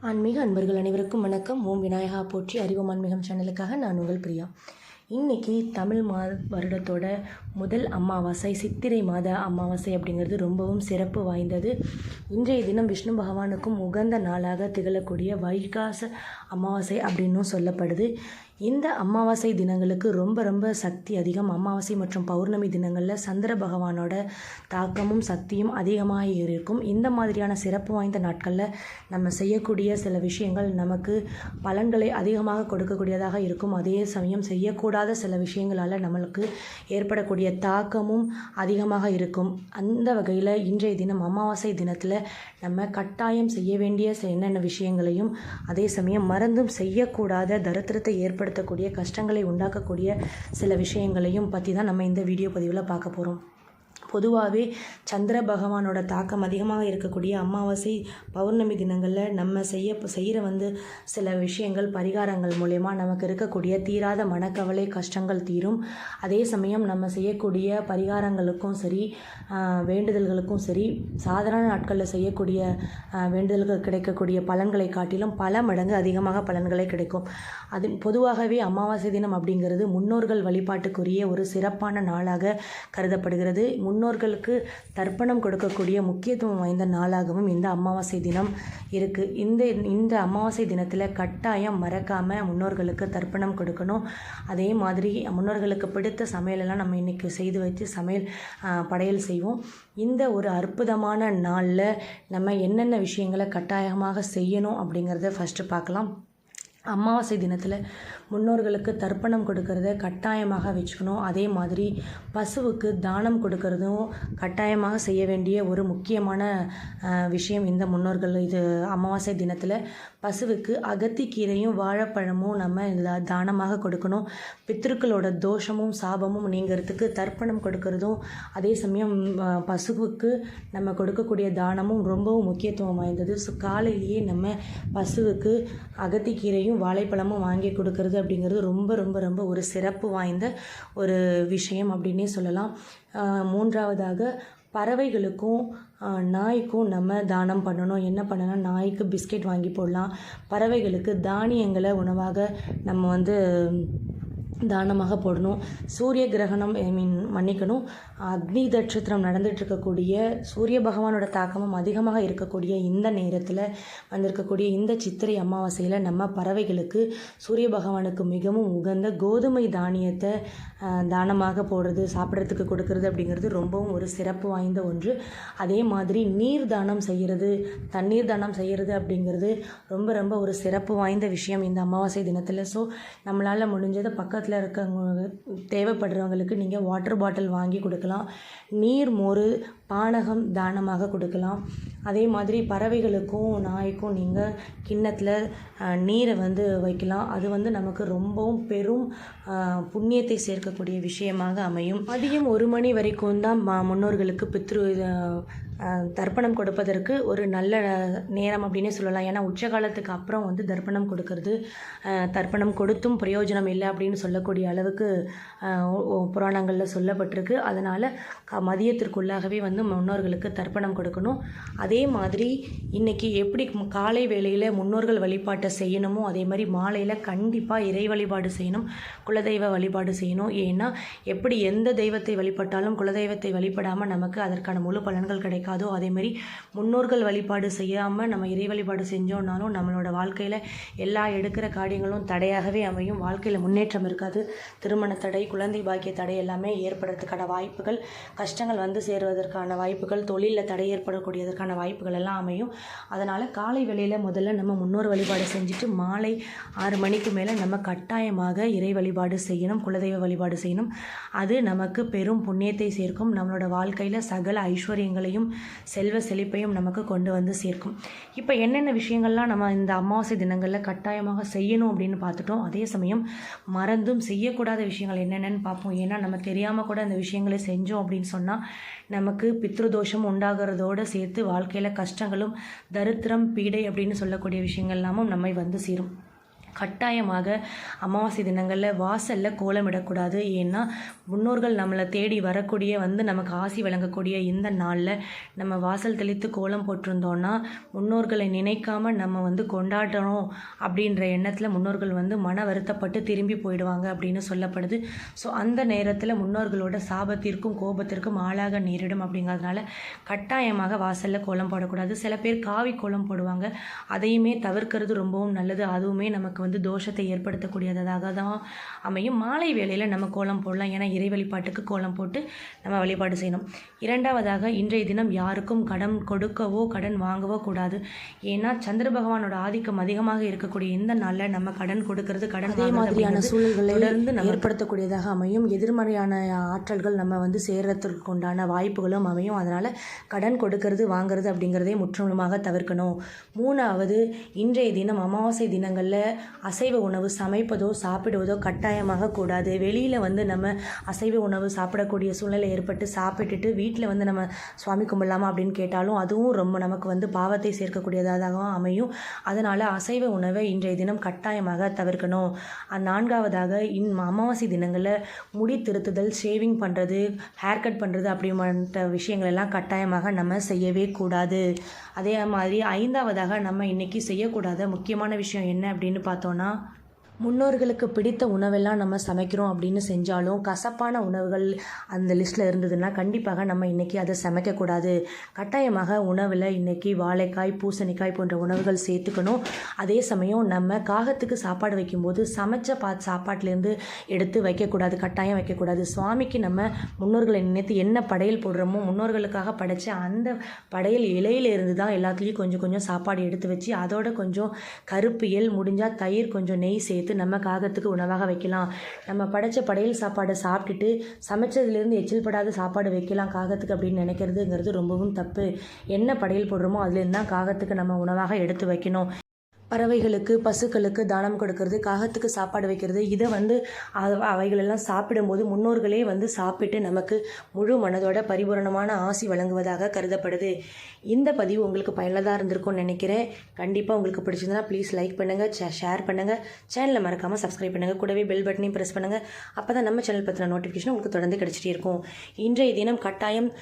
ஆன்மீக அன்பர்கள் அனைவருக்கும் வணக்கம். ஓம் விநாயகா போற்றி. அறிவோம் ஆன்மீகம் சேனலுக்காக நான் உங்கள் பிரியா. இன்றைக்கி தமிழ் மா வருடத்தோட முதல் அமாவாசை சித்திரை மாத அமாவாசை அப்படிங்கிறது ரொம்பவும் சிறப்பு வாய்ந்தது. இன்றைய தினம் விஷ்ணு பகவானுக்கும் உகந்த நாளாக திகழக்கூடிய வைகாச அமாவாசை அப்படின்னும் சொல்லப்படுது. இந்த அமாவாசை தினங்களுக்கு ரொம்ப ரொம்ப சக்தி அதிகம். அமாவாசை மற்றும் பௌர்ணமி தினங்களில் சந்திர பகவானோட தாக்கமும் சக்தியும் அதிகமாக இருக்கும். இந்த மாதிரியான சிறப்பு வாய்ந்த நாட்களில் நம்ம செய்யக்கூடிய சில விஷயங்கள் நமக்கு பலன்களை அதிகமாக கொடுக்கக்கூடியதாக இருக்கும். அதே சமயம் செய்யக்கூடாத சில விஷயங்களால் நம்மளுக்கு ஏற்படக்கூடிய தாக்கமும் அதிகமாக இருக்கும். அந்த வகையில் இன்றைய தினம் அமாவாசை தினத்தில் நம்ம கட்டாயம் செய்ய வேண்டிய என்னென்ன விஷயங்களையும் அதே சமயம் மறந்தும் செய்யக்கூடாத தரித்திரத்தை ஏற்படுத்தக்கூடிய கஷ்டங்களை உண்டாக்கக்கூடிய சில விஷயங்களையும் பற்றி தான் நம்ம இந்த வீடியோ பதிவில் பார்க்க போகிறோம் பொதுவாகவே சந்திர பகவானோட தாக்கம் அதிகமாக இருக்கக்கூடிய அமாவாசை பௌர்ணமி தினங்களில் நம்ம செய்ய செய்கிற வந்து சில விஷயங்கள் பரிகாரங்கள் மூலயமா நமக்கு இருக்கக்கூடிய தீராத மனக்கவலை கஷ்டங்கள் தீரும். அதே சமயம் நம்ம செய்யக்கூடிய பரிகாரங்களுக்கும் சரி வேண்டுதல்களுக்கும் சரி சாதாரண நாட்களில் செய்யக்கூடிய வேண்டுதல்கள் கிடைக்கக்கூடிய பலன்களை காட்டிலும் பல மடங்கு அதிகமாக பலன்களை கிடைக்கும். அது பொதுவாகவே அமாவாசை தினம் அப்படிங்கிறது முன்னோர்கள் வழிபாட்டுக்குரிய ஒரு சிறப்பான நாளாக கருதப்படுகிறது. முன் முன்னோர்களுக்கு தர்ப்பணம் கொடுக்கக்கூடிய முக்கியத்துவம் வாய்ந்த நாளாகவும் இந்த அமாவாசை தினம் இருக்குது இந்த இந்த அமாவாசை தினத்தில் கட்டாயம் மறக்காமல் முன்னோர்களுக்கு தர்ப்பணம் கொடுக்கணும். அதே மாதிரி முன்னோர்களுக்கு பிடித்த சமையலெல்லாம் நம்ம இன்றைக்கி செய்து வச்சு சமையல் படையல் செய்வோம். இந்த ஒரு அற்புதமான நாளில் நம்ம என்னென்ன விஷயங்களை கட்டாயமாக செய்யணும் அப்படிங்கிறத ஃபஸ்ட்டு பார்க்கலாம். அமாவாசை தினத்தில் முன்னோர்களுக்கு தர்ப்பணம் கொடுக்கறத கட்டாயமாக வச்சுக்கணும். அதே மாதிரி பசுவுக்கு தானம் கொடுக்கறதும் கட்டாயமாக செய்ய வேண்டிய ஒரு முக்கியமான விஷயம் இந்த முன்னோர்கள். இது அமாவாசை தினத்தில் பசுவுக்கு அகத்திக்கீரையும் வாழைப்பழமும் நம்ம இதில் தானமாக கொடுக்கணும். பித்திருக்களோட தோஷமும் சாபமும் நீங்கிறதுக்கு தர்ப்பணம் கொடுக்கறதும் அதே சமயம் பசுவுக்கு நம்ம கொடுக்கக்கூடிய தானமும் ரொம்பவும் முக்கியத்துவம் வாய்ந்தது. ஸோ காலையிலேயே நம்ம பசுவுக்கு அகத்திக்கீரையும் வாழைப்பழமும் வாங்கி கொடுக்கறது அப்படிங்கிறது ரொம்ப ரொம்ப ரொம்ப ஒரு சிறப்பு வாய்ந்த ஒரு விஷயம் அப்படின்னே சொல்லலாம். மூன்றாவதாக பறவைகளுக்கும் நாய்க்கும் நம்ம தானம் பண்ணணும். என்ன பண்ணலாம் நாய்க்கு பிஸ்கெட் வாங்கி போடலாம். பறவைகளுக்கு தானியங்களை உணவாக நம்ம வந்து தானமாக போடணும். சூரிய கிரகணம் ஐ மீன் மன்னிக்கணும். அக்னி நட்சத்திரம் நடந்துட்டு இருக்கக்கூடிய சூரிய பகவானோட தாக்கமும் அதிகமாக இருக்கக்கூடிய இந்த நேரத்தில் வந்திருக்கக்கூடிய இந்த சித்திரை அமாவாசையில் நம்ம பறவைகளுக்கு சூரிய பகவானுக்கு மிகவும் உகந்த கோதுமை தானியத்தை தானமாக போடுறது சாப்பிட்றதுக்கு கொடுக்கறது அப்படிங்கிறது ரொம்பவும் ஒரு சிறப்பு வாய்ந்த ஒன்று. அதே மாதிரி நீர் தானம் செய்கிறது தண்ணீர் தானம் செய்கிறது அப்படிங்கிறது ரொம்ப ரொம்ப ஒரு சிறப்பு வாய்ந்த விஷயம் இந்த அமாவாசை தினத்தில். ஸோ நம்மளால் முடிஞ்சதை பக்கத்தில் இருக்கவங்க தேவைப்படுறவங்களுக்கு நீங்கள் வாட்டர் பாட்டில் வாங்கி கொடுக்கலாம். நீர் மோர் பானகம் தானமாக கொடுக்கலாம். அதே மாதிரி பறவைகளுக்கும் நாய்க்கும் நீங்கள் கிண்ணத்தில் நீரை வந்து வைக்கலாம். அது வந்து நமக்கு ரொம்பவும் பெரும் புண்ணியத்தை சேர்க்கக்கூடிய விஷயமாக அமையும். மதியம் ஒரு மணி வரைக்கும் தான் முன்னோர்களுக்கு பித்ரு தர்ப்பணம் கொடுப்பதற்கு ஒரு நல்ல நேரம் அப்படின்னே சொல்லலாம். ஏன்னா உச்ச காலத்துக்கு அப்புறம் வந்து தர்ப்பணம் கொடுக்கறது தர்ப்பணம் கொடுத்தும் பிரயோஜனம் இல்லை அப்படின்னு சொல்லக்கூடிய அளவுக்கு புராணங்களில் சொல்லப்பட்டிருக்கு. அதனால் க மதியத்திற்குள்ளாகவே வந்து முன்னோர்களுக்கு தர்ப்பணம் கொடுக்கணும். அதே மாதிரி இன்றைக்கி எப்படி காலை வேளையில் முன்னோர்கள் வழிபாட்டை செய்யணுமோ அதே மாதிரி மாலையில் கண்டிப்பாக இறை வழிபாடு செய்யணும் குலதெய்வ வழிபாடு செய்யணும். ஏன்னா எப்படி எந்த தெய்வத்தை வழிபட்டாலும் குலதெய்வத்தை வழிபடாமல் நமக்கு அதற்கான முழு பலன்கள் கிடைக்கும் கிடைக்காதோ அதேமாரி முன்னோர்கள் வழிபாடு செய்யாமல் நம்ம இறை வழிபாடு செஞ்சோம்னாலும் நம்மளோட வாழ்க்கையில் எல்லா எடுக்கிற காரியங்களும் தடையாகவே அமையும். வாழ்க்கையில் முன்னேற்றம் இருக்காது. திருமண தடை குழந்தை பாக்கிய தடை எல்லாமே ஏற்படுறதுக்கான வாய்ப்புகள் கஷ்டங்கள் வந்து சேருவதற்கான வாய்ப்புகள் தொழிலில் தடை ஏற்படக்கூடியதற்கான வாய்ப்புகள் எல்லாம் அமையும். அதனால் காலை வேளையில் முதல்ல நம்ம முன்னோர் வழிபாடு செஞ்சுட்டு மாலை ஆறு மணிக்கு மேலே நம்ம கட்டாயமாக இறை வழிபாடு செய்யணும் குலதெய்வ வழிபாடு செய்யணும். அது நமக்கு பெரும் புண்ணியத்தை சேர்க்கும். நம்மளோட வாழ்க்கையில் சகல ஐஸ்வர்யங்களையும் செல்வ செழிப்பையும் நமக்கு கொண்டு வந்து சேர்க்கும். இப்போ என்னென்ன விஷயங்கள்லாம் நம்ம இந்த அமாவாசை தினங்களில் கட்டாயமாக செய்யணும் அப்படின்னு பார்த்துட்டோம். அதே சமயம் மறந்தும் செய்யக்கூடாத விஷயங்கள் என்னென்னு பார்ப்போம். ஏன்னா நம்ம தெரியாமல் கூட அந்த விஷயங்களை செஞ்சோம் அப்படின்னு சொன்னால் நமக்கு பித்ருதோஷம் உண்டாகிறதோடு சேர்த்து வாழ்க்கையில் கஷ்டங்களும் தரித்திரம் பீடை அப்படின்னு சொல்லக்கூடிய விஷயங்கள் எல்லாமும் நம்மை வந்து சேரும். கட்டாயமாக அமாவாசை தினங்களில் வாசலில் கோலமிடக்கூடாது. ஏன்னா முன்னோர்கள் நம்மளை தேடி வரக்கூடிய வந்து நமக்கு ஆசி வழங்கக்கூடிய இந்த நாளில் நம்ம வாசல் தெளித்து கோலம் போட்டிருந்தோன்னா முன்னோர்களை நினைக்காம நம்ம வந்து கொண்டாடுறோம் அப்படின்ற எண்ணத்தில் முன்னோர்கள் வந்து மன வருத்தப்பட்டு திரும்பி போயிடுவாங்க அப்படின்னு சொல்லப்படுது. ஸோ அந்த நேரத்தில் முன்னோர்களோட சாபத்திற்கும் கோபத்திற்கும் ஆளாக நேரிடும் அப்படிங்கிறதுனால கட்டாயமாக வாசலில் கோலம் போடக்கூடாது. சில பேர் காவி கோலம் போடுவாங்க. அதையுமே தவிர்க்கிறது ரொம்பவும் நல்லது. அதுவுமே நமக்கு வந்து தோஷத்தை ஏற்படுத்தக்கூடியதாக தான் அமையும். மாலை வேளையில் நம்ம கோலம் போடலாம். ஏன்னா இறை வழிபாட்டுக்கு கோலம் போட்டு நம்ம வழிபாடு செய்யணும். இரண்டாவதாக இன்றைய தினம் யாருக்கும் கடன் கொடுக்கவோ கடன் வாங்கவோ கூடாது. ஏன்னா சந்திர பகவானோட ஆதிக்கம் அதிகமாக இருக்கக்கூடிய இந்த நாளில் நம்ம கடன் கொடுக்கறது கடன் அதே மாதிரியான சூழல்களை தொடர்ந்து ஏற்படுத்தக்கூடியதாக அமையும். எதிர்மறையான ஆற்றல்கள் நம்ம வந்து சேர்றதுக்கு உண்டான வாய்ப்புகளும் அமையும். அதனால் கடன் கொடுக்கறது வாங்குறது அப்படிங்கிறதே முற்றிலுமாக தவிர்க்கணும். மூணாவது இன்றைய தினம் அமாவாசை தினங்களில் அசைவ உணவு சமைப்பதோ சாப்பிடுவதோ கட்டாயமாக கூடாது. வெளியில் வந்து நம்ம அசைவ உணவு சாப்பிடக்கூடிய சூழ்நிலை ஏற்பட்டு சாப்பிட்டுட்டு வீட்டில் வந்து நம்ம சுவாமி கும்பிடலாமா அப்படின்னு கேட்டாலும் அதுவும் ரொம்ப நமக்கு வந்து பாவத்தை சேர்க்கக்கூடியதாகவும் அமையும். அதனால் அசைவ உணவை இன்றைய தினம் கட்டாயமாக தவிர்க்கணும். நான்காவதாக இன் அமாவாசை தினங்களில் முடி திருத்துதல் ஷேவிங் பண்ணுறது ஹேர் கட் பண்ணுறது அப்படின்ற விஷயங்கள் எல்லாம் கட்டாயமாக நம்ம செய்யவே கூடாது. அதே மாதிரி ஐந்தாவதாக நம்ம இன்றைக்கி செய்யக்கூடாத முக்கியமான விஷயம் என்ன அப்படின்னு பார்த்தோன்னா முன்னோர்களுக்கு பிடித்த உணவெல்லாம் நம்ம சமைக்கிறோம் அப்படின்னு செஞ்சாலும் கசப்பான உணவுகள் அந்த லிஸ்ட்டில் இருந்ததுன்னா கண்டிப்பாக நம்ம இன்றைக்கி அதை சமைக்கக்கூடாது. கட்டாயமாக உணவில் இன்றைக்கி வாழைக்காய் பூசணிக்காய் போன்ற உணவுகள் சேர்த்துக்கணும். அதே சமயம் நம்ம காகத்துக்கு சாப்பாடு வைக்கும்போது சமைச்ச பா சாப்பாட்டிலேருந்து எடுத்து வைக்கக்கூடாது கட்டாயம் வைக்கக்கூடாது. சுவாமிக்கு நம்ம முன்னோர்களை நினைத்து என்ன படையல் போடுறோமோ முன்னோர்களுக்காக படைச்ச அந்த படையல் இலையில இருந்து தான் எல்லாத்துலேயும் கொஞ்சம் கொஞ்சம் சாப்பாடு எடுத்து வச்சு அதோட கொஞ்சம் கருப்பு எல் முடிஞ்சால் தயிர் கொஞ்சம் நெய் சேர்த்து நம்ம காகத்துக்கு உணவாக வைக்கலாம். நம்ம படைச்ச படையல் சாப்பாடை சாப்பிட்டுட்டு சமைச்சதுலேருந்து எச்சில் படாத சாப்பாடு வைக்கலாம் காகத்துக்கு அப்படின்னு நினைக்கிறதுங்கிறது ரொம்பவும் தப்பு. என்ன படையல் போடுறோமோ அதுலேருந்து தான் காகத்துக்கு நம்ம உணவாக எடுத்து வைக்கணும். பறவைகளுக்கு பசுக்களுக்கு தானம் கொடுக்கறது காகத்துக்கு சாப்பாடு வைக்கிறது. இதை வந்து அவ- அவைகளெல்லாம் சாப்பிடும்போது முன்னோர்களே வந்து சாப்பிட்டு நமக்கு முழு மனதோட பரிபூரணமான ஆசி வழங்குவதாக கருதப்படுது. இந்த பதிவு உங்களுக்கு பயனுள்ளதாக இருந்திருக்கும்னு நினைக்கிறேன். கண்டிப்பாக உங்களுக்கு பிடிச்சிருந்தனா ப்ளீஸ் லைக் பண்ணுங்கள் ஷேர் பண்ணுங்கள் சேனலை மறக்காமல் சப்ஸ்கிரைப் பண்ணுங்கள் கூடவே பெல் பட்டனையும் ப்ரெஸ் பண்ணுங்கள் அப்போ தான் நம்ம சேனல் பற்றின நோட்டிஃபிகேஷன் உங்களுக்கு தொடர்ந்து கிடச்சிட்டே இருக்கும். இன்றைய தினம் கட்டாயம்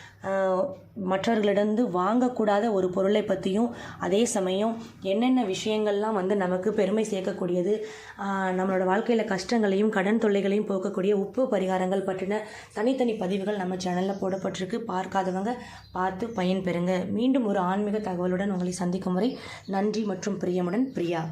மற்றவர்களிடம் வாங்கக்கூடாத ஒரு பொருளை பற்றியும் அதே சமயம் என்னென்ன விஷயங்கள் விஷயங்கள்லாம் வந்து நமக்கு பெருமை சேர்க்கக்கூடியது. நம்மளோட வாழ்க்கையில் கஷ்டங்களையும் கடன் தொல்லைகளையும் போக்கக்கூடிய உப்பு பரிகாரங்கள் பற்றின தனித்தனி பதிவுகள் நம்ம சேனலில் போடப்பட்டிருக்கு. பார்க்காதவங்க பார்த்து பயன்பெறுங்க. மீண்டும் ஒரு ஆன்மீக தகவலுடன் உங்களை சந்திக்கும் வரை நன்றி மற்றும் பிரியமுடன் பிரியா.